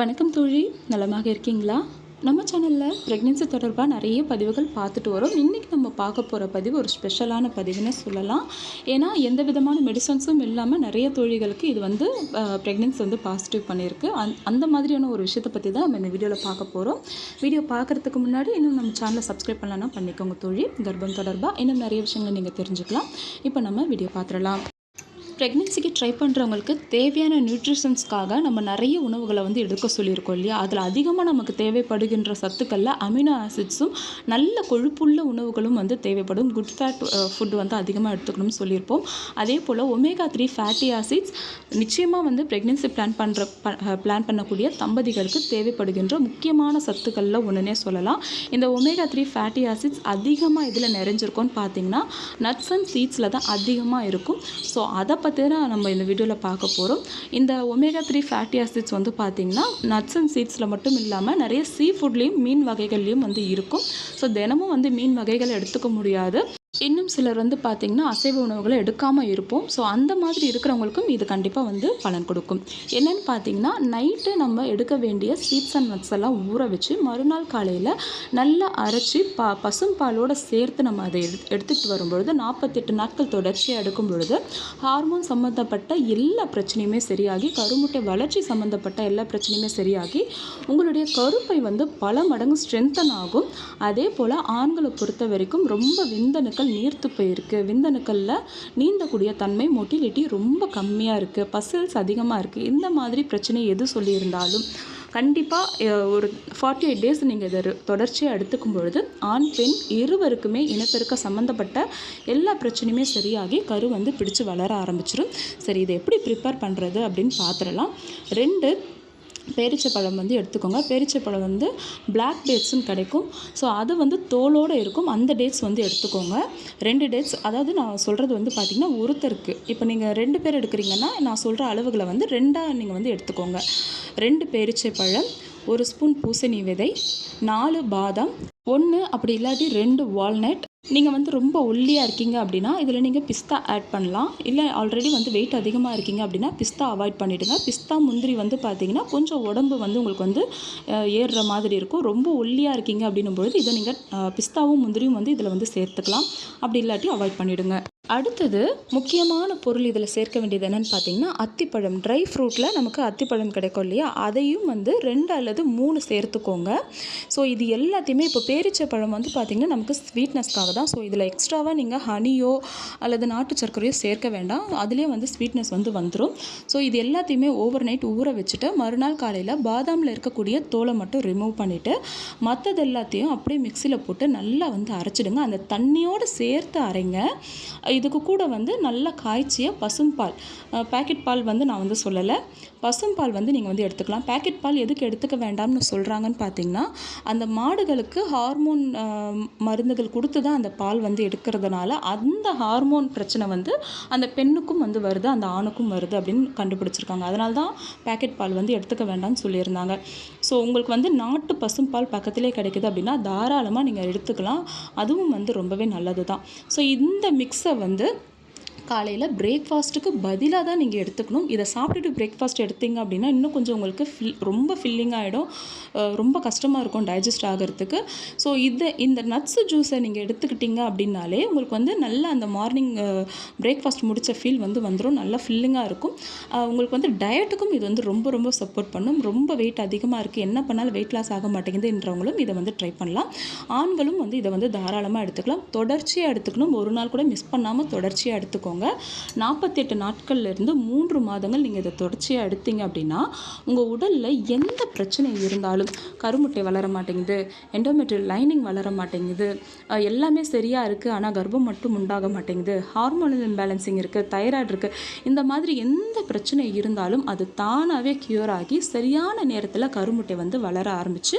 வணக்கம் தோழி. நலமாக இருக்கீங்களா? நம்ம சேனலில் ப்ரெக்னென்சி தொடர்பாக நிறைய பதிவுகள் பார்த்துட்டு வரோம். இன்றைக்கி நம்ம பார்க்க போகிற பதிவு ஒரு ஸ்பெஷலான பதிவுன்னு சொல்லலாம். ஏன்னா எந்த விதமான மெடிசன்ஸும் இல்லாமல் நிறைய தோழிகளுக்கு இது வந்து ப்ரெக்னென்சி வந்து பாசிட்டிவ் பண்ணியிருக்கு. அந் அந்த மாதிரியான ஒரு விஷயத்தை பற்றி தான் நம்ம இந்த வீடியோவில் பார்க்க போகிறோம் வீடியோ பார்க்குறதுக்கு முன்னாடி இன்னும் நம்ம சேனலை சப்ஸ்கிரைப் பண்ணலாம்னா பண்ணிக்கோங்க தோழி. கர்ப்பம் தொடர்பாக இன்னும் நிறைய விஷயங்கள் நீங்கள் தெரிஞ்சுக்கலாம். இப்போ நம்ம வீடியோ பார்த்துடலாம். ப்ரெக்னென்சிக்கு ட்ரை பண்ணுறவங்களுக்கு தேவையான நியூட்ரிஷன்ஸ்க்காக நம்ம நிறைய உணவுகளை வந்து எடுக்க சொல்லியிருக்கோம் இல்லையா? அதில் அதிகமாக நமக்கு தேவைப்படுகின்ற சத்துக்களில் அமினோ ஆசிட்ஸும் நல்ல கொழுப்புள்ள உணவுகளும் வந்து தேவைப்படும். குட் ஃபேட் ஃபுட் வந்து அதிகமாக எடுத்துக்கணும்னு சொல்லியிருப்போம். அதே போல் ஒமேகா த்ரீ ஃபேட்டி ஆசிட்ஸ் நிச்சயமாக வந்து ப்ரெக்னென்சி பிளான் பண்ணுற பிளான் பண்ணக்கூடிய தம்பதிகளுக்கு தேவைப்படுகின்ற முக்கியமான சத்துக்களில் ஒன்றுனே சொல்லலாம். இந்த ஒமேகா த்ரீ ஃபேட்டி ஆசிட்ஸ் அதிகமாக இதில் நிறைஞ்சிருக்கோன்னு பார்த்தீங்கன்னா நட்ஸ் அண்ட் சீட்ஸில் தான் அதிகமாக இருக்கும். ஸோ அதை பற்றி தான் நம்ம இந்த வீடியோவில் பார்க்க போகிறோம் இந்த ஒமேகா த்ரீ ஃபேட்டி ஆசிட்ஸ் வந்து பார்த்திங்கன்னா நட்ஸ் அண்ட் சீட்ஸில் மட்டும் இல்லாமல் நிறைய சீ ஃபுட்லேயும் மீன் வகைகள்லேயும் வந்து இருக்கும். ஸோ தினமும் வந்து மீன் வகைகள் எடுத்துக்க முடியாது. இன்னும் சிலர் வந்து பார்த்திங்கன்னா அசைவ உணவுகளை எடுக்காமல் இருப்போம். ஸோ அந்த மாதிரி இருக்கிறவங்களுக்கும் இது கண்டிப்பாக வந்து பலன் கொடுக்கும். என்னென்னு பார்த்தீங்கன்னா நைட்டு நம்ம எடுக்க வேண்டிய சீட்ஸ் அண்ட் நட்ஸ் எல்லாம் ஊற வச்சு மறுநாள் காலையில் நல்லா அரைச்சி பா பசும் பாலோடு சேர்த்து நம்ம அதை எடு எடுத்துகிட்டு வரும்பொழுது நாற்பத்தெட்டு நாட்கள் தொடர்ச்சியாக எடுக்கும் பொழுது ஹார்மோன் சம்மந்தப்பட்ட எல்லா பிரச்சனையுமே சரியாகி கருமுட்டை வளர்ச்சி சம்மந்தப்பட்ட எல்லா பிரச்சனையுமே சரியாகி உங்களுடைய கருப்பை வந்து பல மடங்கு ஸ்ட்ரென்தன் ஆகும். அதே போல் ஆண்களை பொறுத்த வரைக்கும் ரொம்ப விந்தணுக்கள் நீர்த்து போயிருக்கு. விந்தணுக்களில் நீந்தக்கூடிய தன்மை மொட்டிலிட்டி ரொம்ப கம்மியாக இருக்குது பசில்ஸ் அதிகமாக இருக்குது இந்த மாதிரி பிரச்சனை எது சொல்லியிருந்தாலும் கண்டிப்பாக ஒரு ஃபார்ட்டி எயிட் டேஸ் நீங்கள் இதை தொடர்ச்சியாக எடுத்துக்கும் பொழுது ஆண் பெண் இருவருக்குமே இனப்பெருக்க சம்மந்தப்பட்ட எல்லா பிரச்சனையுமே சரியாகி கரு வந்து பிடிச்சு வளர ஆரம்பிச்சிடும் சரி இதை எப்படி ப்ரிப்பேர் பண்ணுறது அப்படின்னு பார்த்துடலாம் ரெண்டு பேரிச்சப்பழம் வந்து எடுத்துக்கோங்க. பேரிச்சப்பழம் வந்து பிளாக் டேட்ஸ்னு கிடைக்கும். ஸோ அது வந்து தோலோடு இருக்கும். அந்த டேட்ஸ் வந்து எடுத்துக்கோங்க. ரெண்டு டேட்ஸ் அதாவது நான் சொல்கிறது வந்து பார்த்திங்கன்னா ஒருத்தருக்கு. இப்போ நீங்கள் ரெண்டு பேர் எடுக்கிறீங்கன்னா நான் சொல்கிற அளவுகளை வந்து ரெண்டாக நீங்கள் வந்து எடுத்துக்கோங்க. ரெண்டு பேரிச்சை பழம் ஒரு ஸ்பூன் பூசணி விதை நாலு பாதாம் ஒன்று அப்படி இல்லாட்டி ரெண்டு வால்நட் நீங்கள் வந்து ரொம்ப ஒல்லியாக இருக்கீங்க அப்படின்னா இதில் நீங்கள் பிஸ்தா ஆட் பண்ணலாம். இல்லை ஆல்ரெடி வந்து வெயிட் அதிகமாக இருக்கீங்க அப்படின்னா பிஸ்தா அவாய்ட் பண்ணிவிடுங்க பிஸ்தா முந்திரி வந்து பார்த்தீங்கன்னா கொஞ்சம் உடம்பு வந்து உங்களுக்கு வந்து ஏறுற மாதிரி இருக்கும். ரொம்ப ஒல்லியாக இருக்கீங்க அப்படின்னும் பொழுது இதை நீங்கள் பிஸ்தாவும் முந்திரியும் வந்து இதில் வந்து சேர்த்துக்கலாம். அப்படி இல்லாட்டி அவாய்ட் பண்ணிவிடுங்க அடுத்தது முக்கியமான பொருள் இதில் சேர்க்க வேண்டியது என்னென்னு பார்த்தீங்கன்னா அத்திப்பழம். ட்ரை ஃப்ரூட்டில் நமக்கு அத்திப்பழம் கிடைக்கும் இல்லையா? அதையும் வந்து ரெண்டு அல்லது மூணு சேர்த்துக்கோங்க. ஸோ இது எல்லாத்தையுமே இப்போ பேரிச்சை பழம் வந்து பார்த்திங்கன்னா நமக்கு ஸ்வீட்னஸ்க்காக தான். ஸோ இதில் எக்ஸ்ட்ராவாக நீங்கள் ஹனியோ அல்லது நாட்டு சர்க்கரையோ சேர்க்க வேண்டாம். அதுலேயே வந்து ஸ்வீட்னஸ் வந்து வந்துடும் ஸோ இது எல்லாத்தையுமே ஓவர் நைட் ஊற வச்சுட்டு மறுநாள் காலையில் பாதாமில் இருக்கக்கூடிய தோலை மட்டும் ரிமூவ் பண்ணிவிட்டு மற்றது எல்லாத்தையும் அப்படியே மிக்சியில் போட்டு நல்லா வந்து அரைச்சிடுங்க. அந்த தண்ணியோடு சேர்த்து அரைங்க. இதுக்கு கூட வந்து நல்லா காய்ச்சிய பசும்பால் பேக்கெட் பால் வந்து நான் வந்து சொல்லலை. பசும்பால் வந்து நீங்கள் வந்து எடுத்துக்கலாம். பேக்கெட் பால் எதுக்கு எடுத்துக்க வேண்டாம்னு சொல்கிறாங்கன்னு பார்த்தீங்கன்னா அந்த மாடுகளுக்கு ஹார்மோன் மருந்துகள் கொடுத்து தான் அந்த பால் வந்து எடுக்கிறதுனால அந்த ஹார்மோன் பிரச்சனை வந்து அந்த பெண்ணுக்கும் வந்து வருது அந்த ஆணுக்கும் வருது அப்படின்னு கண்டுபிடிச்சிருக்காங்க. அதனால தான் பேக்கெட் பால் வந்து எடுத்துக்க வேண்டாம்னு சொல்லியிருந்தாங்க. ஸோ உங்களுக்கு வந்து நாட்டு பசும்பால் பக்கத்திலே கிடைக்குது அப்படின்னா தாராளமாக நீங்கள் எடுத்துக்கலாம். அதுவும் வந்து ரொம்பவே நல்லது தான் ஸோ இந்த மிக்ஸை வந்து வந்து காலையில் பிரேக்ஃபாஸ்ட்டுக்கு பதிலாக தான் நீங்கள் எடுத்துக்கணும். இதை சாப்பிட்டுட்டு பிரேக்ஃபாஸ்ட் எடுத்தீங்க அப்படின்னா இன்னும் கொஞ்சம் உங்களுக்கு ஃபில் ரொம்ப ஃபில்லிங் ஆகிடும் ரொம்ப கஷ்டமாக இருக்கும் டைஜஸ்ட் ஆகிறதுக்கு. ஸோ இதை இந்த நட்ஸ் ஜூஸை நீங்கள் எடுத்துக்கிட்டீங்க அப்படின்னாலே உங்களுக்கு வந்து நல்ல அந்த மார்னிங் பிரேக்ஃபாஸ்ட் முடித்த ஃபீல் வந்து வந்துடும் நல்லா ஃபில்லிங்காக இருக்கும். உங்களுக்கு வந்து டயட்டுக்கும் இது வந்து ரொம்ப ரொம்ப சப்போர்ட் பண்ணும். ரொம்ப வெயிட் அதிகமாக இருக்குது என்ன பண்ணாலும் வெயிட் லாஸ் ஆக மாட்டேங்குதுன்றவங்களும் இதை வந்து ட்ரை பண்ணலாம். ஆண்களும் வந்து இதை வந்து தாராளமாக எடுத்துக்கலாம். தொடர்ச்சியாக எடுத்துக்கணும். ஒரு நாள் கூட மிஸ் பண்ணாமல் தொடர்ச்சியாக எடுத்துக்கோங்க. வச்சுக்கோங்க. நாற்பத்தெட்டு நாட்கள்லேருந்து மூன்று மாதங்கள் நீங்கள் இதை தொடர்ச்சியாக எடுத்தீங்க அப்படின்னா உங்கள் உடலில் எந்த பிரச்சனை இருந்தாலும் கருமுட்டை வளர மாட்டேங்குது எண்டோமெட்ரியல் லைனிங் வளர மாட்டேங்குது எல்லாமே சரியாக இருக்குது ஆனால் கர்ப்பம் மட்டும் உண்டாக மாட்டேங்குது ஹார்மோனல் இம்பேலன்சிங் இருக்குது தைராய்டு இருக்குது இந்த மாதிரி எந்த பிரச்சனை இருந்தாலும் அது தானாகவே க்யூர் ஆகி சரியான நேரத்தில் கருமுட்டை வந்து வளர ஆரம்பித்து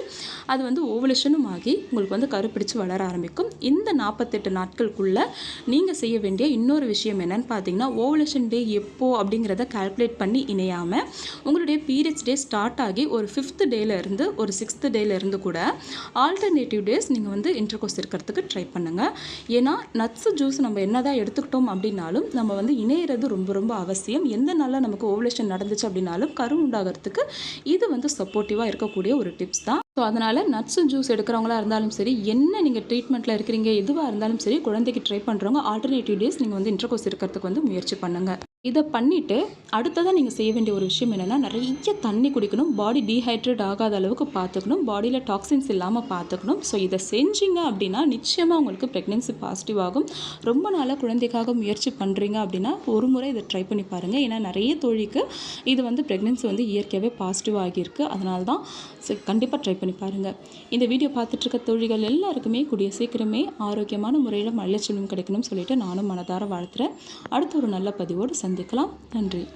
அது வந்து ஓவலேஷனும் ஆகி உங்களுக்கு வந்து கருப்பிடிச்சு வளர ஆரம்பிக்கும். இந்த நாற்பத்தெட்டு நாட்களுக்குள்ளே நீங்கள் செய்ய வேண்டிய இன்னொரு விஷயம் என்ன என்னன்னு பார்த்தீங்கன்னா ஓவலேஷன் டே எப்போ அப்படிங்கிறத கால்குலேட் பண்ணி இணையாமல் உங்களுடைய பீரியட்ஸ் டே ஸ்டார்ட் ஆகி ஒரு ஃபிஃப்த் டேலேருந்து ஒரு சிக்ஸ்த்து டேலேருந்து கூட ஆல்டர்னேட்டிவ் டேஸ் நீங்கள் வந்து இன்டர்கோர்ஸ் இருக்கிறதுக்கு ட்ரை பண்ணுங்கள் ஏன்னா நட்ஸு ஜூஸ் நம்ம என்ன தான் எடுத்துக்கிட்டோம் அப்படின்னாலும் நம்ம வந்து இணையிறது ரொம்ப ரொம்ப அவசியம். எந்த நாளில் நமக்கு ஓவலேஷன் நடந்துச்சு அப்படின்னாலும் கரு உண்டாகிறதுக்கு இது வந்து சப்போர்ட்டிவாக இருக்கக்கூடிய ஒரு டிப்ஸ் தான். ஸோ அதனால் நட்ஸு ஜூஸ் எடுக்கிறவங்களா இருந்தாலும் சரி என்ன நீங்கள் ட்ரீட்மெண்ட்டில் இருக்கிறீங்க எதுவாக இருந்தாலும் சரி குழந்தைக்கு ட்ரை பண்ணுறவங்க ஆல்டர்னேட்டிவ் டேஸ் நீங்கள் வந்து இன்டர்கோர்ஸ் இருக்கிறதுக்கு வந்து முயற்சி பண்ணுங்கள் இதை பண்ணிவிட்டு அடுத்ததாக நீங்கள் செய்ய வேண்டிய ஒரு விஷயம் என்னென்னா நிறைய தண்ணி குடிக்கணும். பாடி டீஹைட்ரேட் ஆகாத அளவுக்கு பார்த்துக்கணும் பாடியில் டாக்ஸின்ஸ் இல்லாமல் பார்த்துக்கணும் ஸோ இதை செஞ்சீங்க அப்படின்னா நிச்சயமாக உங்களுக்கு ப்ரெக்னென்சி பாசிட்டிவ் ஆகும். ரொம்ப நாளாக குழந்தைக்காக முயற்சி பண்ணுறீங்க அப்படின்னா ஒரு முறை இதை ட்ரை பண்ணி பாருங்கள் ஏன்னா நிறைய தோழிக்கு இது வந்து ப்ரெக்னென்சி வந்து இயற்கையாகவே பாசிட்டிவ் ஆகியிருக்கு. அதனால தான் கண்டிப்பாக ட்ரை பண்ணி பாருங்கள் இந்த வீடியோ பார்த்துட்ருக்க தோழிகள் எல்லாருக்குமே கூடிய சீக்கிரமே ஆரோக்கியமான முறையில் மல்லச்செல்வம் கிடைக்கணும்னு சொல்லிட்டு நானும் மனதார வாழ்த்துறேன். அடுத்த ஒரு நல்ல பதிவோடு சந்திக்கலாம். நன்றி.